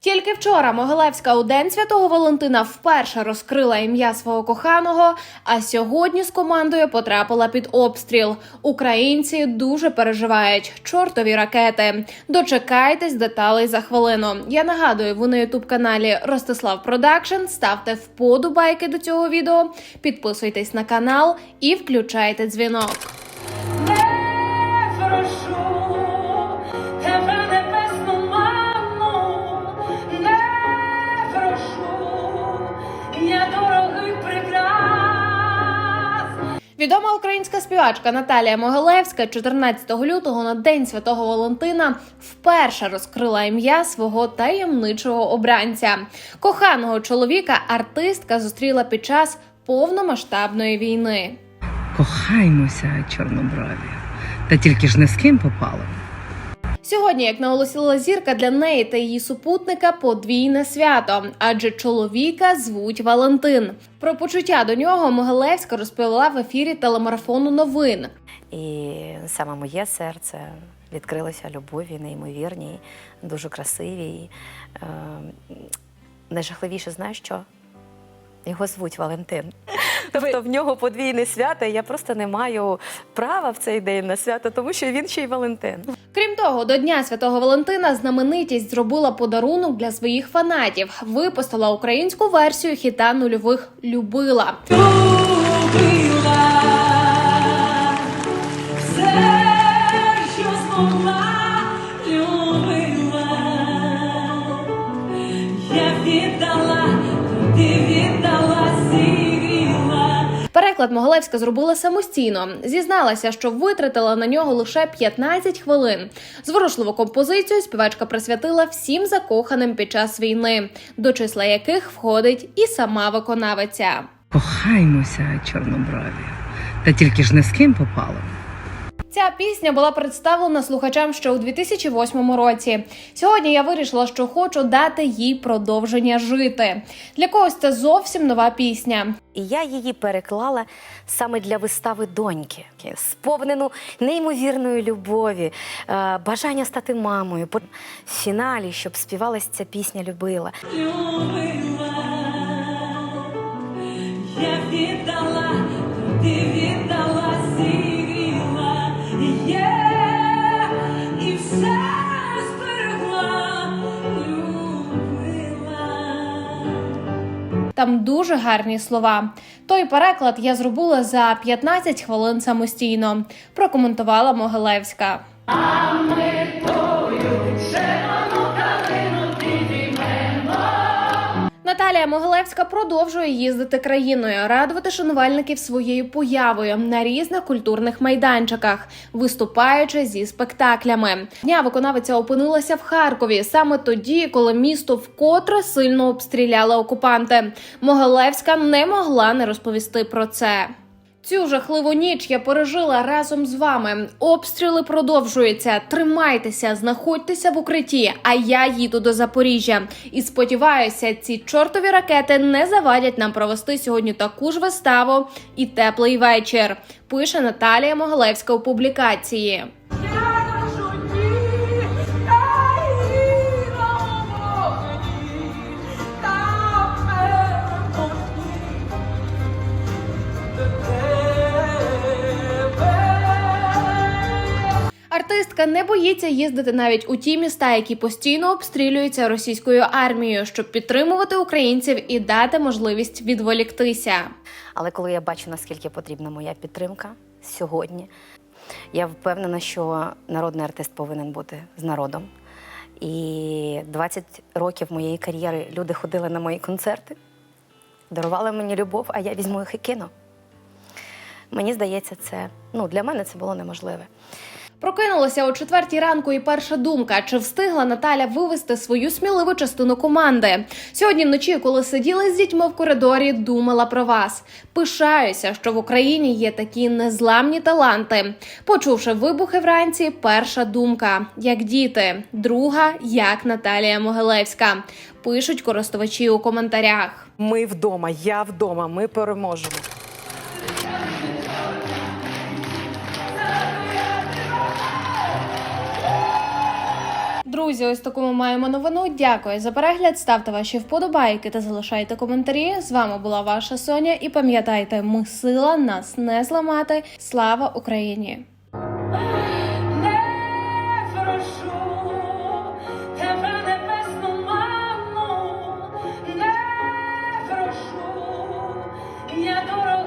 Тільки вчора Могилевська у день святого Валентина вперше розкрила ім'я свого коханого, а сьогодні з командою потрапила під обстріл. Українці дуже переживають чортові ракети. Дочекайтесь деталей за хвилину. Я нагадую, ви на ютуб каналі Ростислав Продакшн. Ставте вподобайки до цього відео, підписуйтесь на канал і включайте дзвінок. Відома українська співачка Наталія Могилевська 14 лютого на День Святого Валентина вперше розкрила ім'я свого таємничого обранця. Коханого чоловіка артистка зустріла під час повномасштабної війни. Кохаймося, чорноброві. Та тільки ж не з ким попало. Сьогодні, як наголосила зірка, для неї та її супутника подвійне свято, адже чоловіка звуть Валентин. Про почуття до нього Могилевська розповіла в ефірі телемарафону новин. І саме моє серце відкрилося любові, неймовірній, дуже красивій. Е, найжахливіше, знаєш що? Його звуть Валентин. Тобто в нього подвійне свято, і я просто не маю права в цей день на свято, тому що він ще й Валентин. Крім того, до Дня Святого Валентина знаменитість зробила подарунок для своїх фанатів. Випустила українську версію хіта нульових Любила. Любила все, що змогла, любила. Я віддала, Переклад Могилевська зробила самостійно. Зізналася, що витратила на нього лише 15 хвилин. Зворушливу композицію співачка присвятила всім закоханим під час війни, до числа яких входить і сама виконавиця. Кохаймося, чорноброві. Та тільки ж не з ким попало. Ця пісня була представлена слухачам ще у 2008 році. Сьогодні я вирішила, що хочу дати їй продовження жити. Для когось це зовсім нова пісня. І я її переклала саме для вистави доньки, сповнену неймовірної любові, е, бажання стати мамою. По- В фіналі, щоб співалась ця пісня, любила. любила, я віддала, ти віддала, Там дуже гарні слова. Той переклад я зробила за 15 хвилин самостійно. Прокоментувала Могилевська. Наталія Могилевська продовжує їздити країною, радувати шанувальників своєю появою на різних культурних майданчиках, виступаючи зі спектаклями. Дня виконавиця опинилася в Харкові саме тоді, коли місто вкотре сильно обстріляли окупанти. Могилевська не могла не розповісти про це. Цю жахливу ніч я пережила разом з вами. Обстріли продовжуються. Тримайтеся, знаходьтеся в укритті. А я їду до Запоріжжя. І сподіваюся, ці чортові ракети не завадять нам провести сьогодні таку ж виставу і теплий вечір. Пише Наталія Могилевська у публікації. Артистка не боїться їздити навіть у ті міста, які постійно обстрілюються російською армією, щоб підтримувати українців і дати можливість відволіктися. Але коли я бачу, наскільки потрібна моя підтримка сьогодні, я впевнена, що народний артист повинен бути з народом. І 20 років моєї кар'єри люди ходили на мої концерти, дарували мені любов, а я візьму їх і кину. Мені здається, це ну, для мене це було неможливе. Прокинулася о четвертій ранку, і перша думка: чи встигла Наталя вивести свою сміливу частину команди? Сьогодні вночі, коли сиділа з дітьми в коридорі, думала про вас. Пишаюся, що в Україні є такі незламні таланти. Почувши вибухи вранці, перша думка: як діти, друга як Наталія Могилевська. Пишуть користувачі у коментарях. Ми вдома, я вдома, ми переможемо. Друзі, ось таку ми маємо новину. Дякую за перегляд. Ставте ваші вподобайки та залишайте коментарі. З вами була ваша Соня. І пам'ятайте, ми сила нас не зламати. Слава Україні! Я дорога.